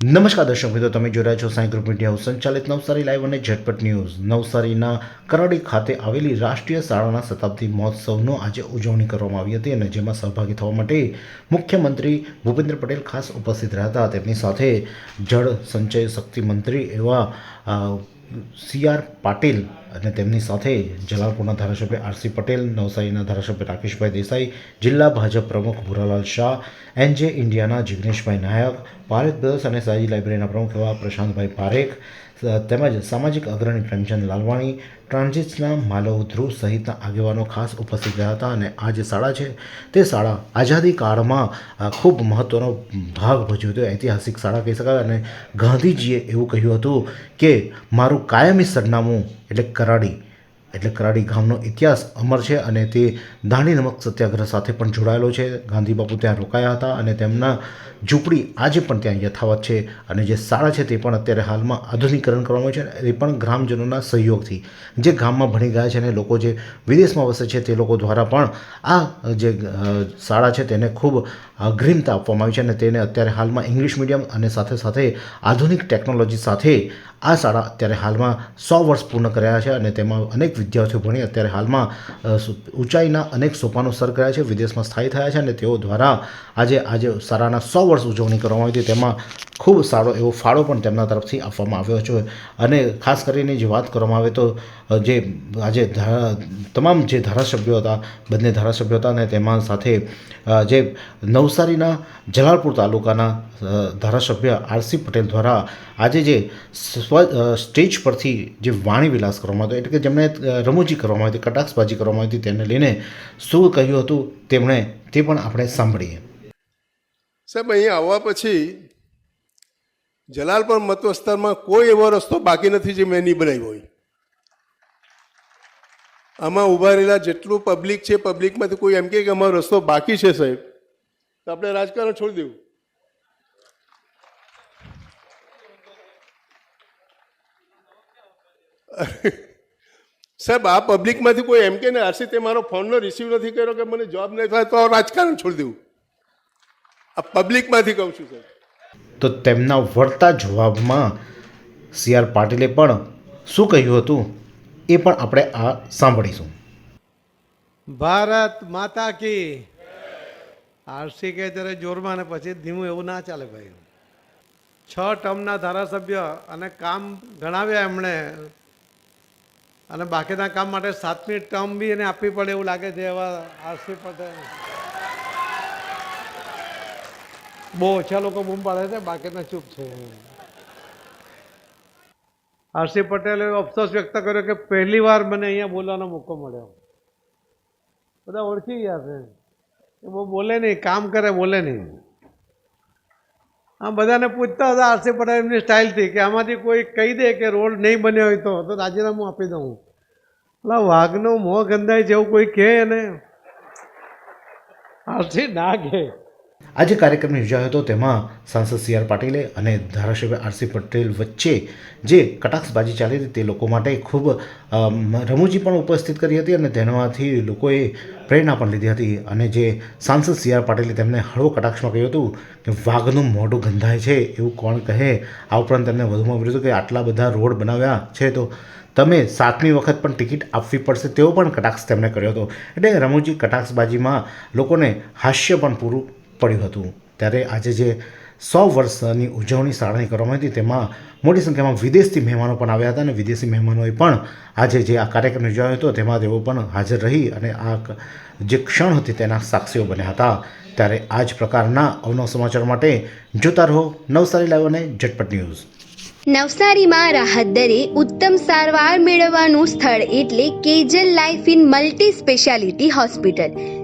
નમસ્કાર દર્શક મિત્રો, તમે જોઈ રહ્યા છો સાંઈ ગ્રુપ મીડિયા સંચાલિત નવસારી લાઈવ અને ઝટપટ ન્યૂઝ. નવસારીના કરાડી ખાતે આવેલી રાષ્ટ્રીય શાળાના શતાબ્દી મહોત્સવનો આજે ઉજવણી કરવામાં આવી હતી અને જેમાં સહભાગી થવા માટે મુખ્યમંત્રી ભૂપેન્દ્ર પટેલ ખાસ ઉપસ્થિત રહ્યા હતા. તેમની સાથે જળ સંચય શક્તિ મંત્રી એવા સી આર પાટીલ અને તેમની સાથે જલાલપુરના ધારાસભ્ય આરસી પટેલ, નવસારીના ધારાસભ્ય રાકેશભાઈ દેસાઈ, જિલ્લા ભાજપ પ્રમુખ ભૂરાલાલ શાહ, એનજે ઇન્ડિયાના જિગ્નેશભાઈ નાયક ભારત બ્રદર્સ અને સાજી લાઇબ્રેરીના પ્રમુખ એવા પ્રશાંતભાઈ પારેખ તેમજ સામાજિક અગ્રણી પ્રેમચંદ લાલવાણી, ટ્રાન્ઝિટ્સના માલવ ધ્રુવ સહિતના આગેવાનો ખાસ ઉપસ્થિત રહ્યા હતા અને આ જે શાળા છે, તે શાળા આઝાદી કાળમાં ખૂબ મહત્ત્વનો ભાગ ભજવ્યો હતો. ઐતિહાસિક શાળા કહી શકાય અને ગાંધીજીએ એવું કહ્યું હતું કે, મારું કાયમી સરનામું એટલે કરાડી એટલે કરાડી ગામનો ઇતિહાસ અમર છે અને તે દાંડી નમક સત્યાગ્રહ સાથે પણ જોડાયેલો છે. ગાંધી બાપુ ત્યાં રોકાયા હતા અને તેમના ઝૂંપડી આજે પણ ત્યાં યથાવત છે અને જે શાળા છે તે પણ અત્યારે હાલમાં આધુનિકરણ કરવામાં આવ્યું છે એ પણ ગ્રામજનોના સહયોગથી. જે ગામમાં ભણી ગયા છે અને લોકો જે વિદેશમાં વસે છે તે લોકો દ્વારા પણ આ જે શાળા છે તેને ખૂબ અગ્રિમતા આપવામાં આવી છે અને તેને અત્યારે હાલમાં ઇંગ્લિશ મીડિયમ અને સાથે સાથે આધુનિક ટેકનોલોજી સાથે આ શાળા અત્યારે હાલમાં સો વર્ષ પૂર્ણ કર્યા છે અને તેમાં અનેક વિદ્યાર્થીઓ ભણી અત્યારે હાલમાં ઊંચાઈના અનેક સોપાનો સર કર્યા છે, વિદેશમાં સ્થાયી થયા છે અને તેઓ દ્વારા આજે આજે સારાના સો વર્ષ ઉજવણી કરવામાં આવી હતી. તેમાં ખૂબ સારો એવો ફાળો પણ તેમના તરફથી આપવામાં આવ્યો છે. અને ખાસ કરીને જે વાત કરવામાં આવે તો જે આજે તમામ જે ધારાસભ્યો હતા, બંને ધારાસભ્યો હતા અને તેમાં સાથે જે નવસારીના જલાલપુર તાલુકાના ધારાસભ્ય આરસી પટેલ દ્વારા આજે જે સ્વ સ્ટેજ પરથી જે વાણી વિલાસ કરવામાં આવ્યો એટલે કે જેમણે રમૂજી કરવામાં આવી હતી, કટાક્ષબાજી કરવામાં આવી હતી. તેને લઈને શું કહ્યું હતું તેમણે તે પણ આપણે સાંભળીએ. સાહેબ, અહીં આવવા પછી જલાલપર મત વિસ્તારમાં કોઈ એવો રસ્તો બાકી નથી જે મેં નહીં બનાવ્યો હોય. આમાં ઊભા રહેલા જેટલું પબ્લિક છે, પબ્લિકમાંથી કોઈ એમ કે અમારો રસ્તો બાકી છે સાહેબ, તો આપણે રાજકારણ છોડી દેવું. સાહેબ આ પબ્લિકમાંથી કોઈ એમ કે ને આરસી તે મારો ફોનનો રિસીવ નથી કર્યો કે મને જોબ નહીં થાય તો રાજકારણ છોડી દેવું. આ પબ્લિકમાંથી કહું છું સાહેબ. તો તેમના વળતા જવાબમાં સી આર પાટીલે પણ શું કહ્યું હતું એ પણ આપણે આ સાંભળીશું. ભારત માતા કી આરસી કે ત્યારે જોરમાં ને પછી ધીમું એવું ના ચાલે ભાઈ. છ ટર્મના ધારાસભ્ય અને કામ ગણાવ્યા એમણે. અને બાકીના કામ માટે સાતમી ટર્મ બી એને આપવી પડે એવું લાગે છે એવા આરસી પટેલ બહુ ઓછા લોકો બૂમ પાડે છે, બાકીના ચૂપ છે. આરસી પટેલે અફસોસ વ્યક્ત કર્યો કે પહેલી વાર મને અહીંયા બોલવાનો મોકો મળ્યો. બધા ઓળખી ગયા છે. એ બહુ બોલે નહીં, કામ કરે, બોલે નહીં. આમ બધાને પૂછતા હતા, આરસી પટેલ એમની સ્ટાઇલથી કે આમાંથી કોઈ કહી દે કે રોડ નહીં બન્યો હોય તો તો રાજીનામું આપી દઉં એટલે વાઘનો મોં ગંધાય છે એવું કોઈ કહે ને આરસી ના કહે. આજે કાર્યક્રમ યોજાયો હતો, તેમાં સાંસદ સી આર પાટીલે અને ધારાસભ્ય આરસી પટેલ વચ્ચે જે કટાક્ષબાજી ચાલી હતી તે લોકો માટે ખૂબ રમૂજી પણ ઉપસ્થિત કરી હતી અને તેનામાંથી લોકોએ પ્રેરણા પણ લીધી હતી. અને જે સાંસદ સી આર પાટીલે તેમને હળવો કટાક્ષમાં કહ્યું હતું કે વાઘનું મોઢું ગંધાય છે, એવું કોણ કહે? આ ઉપરાંત તેમને વધુમાં હતું કે આટલા બધા રોડ બનાવ્યા છે, તો તમે સાતમી વખત પણ ટિકિટ આપવી પડશે, તેવો પણ કટાક્ષ તેમણે કર્યો હતો. એટલે રમૂજી કટાક્ષબાજીમાં લોકોને હાસ્ય પણ પૂરું પડ્યું હતું. ત્યારે આજે જે સો વર્ષની ઉજવણી શાળાની કરવામાં હતી, તેમાં મોટી સંખ્યામાં વિદેશથી મહેમાનો પણ આવ્યા હતા અને વિદેશી મહેમાનોએ પણ આજે જે આ કાર્યક્રમ યોજાયો હતો, તેમાં તેઓ પણ હાજર રહી અને આ જે ક્ષણ હતી તેના સાક્ષીઓ બન્યા હતા. ત્યારે આ જ પ્રકારના અવનવ સમાચાર માટે જોતા રહો નવસારી લાઈવ અને ઝટપટ ન્યૂઝ. નવસારીમાં રાહત દરે ઉત્તમ સારવાર મેળવવાનું સ્થળ એટલે Kejal life in multi speciality hospital.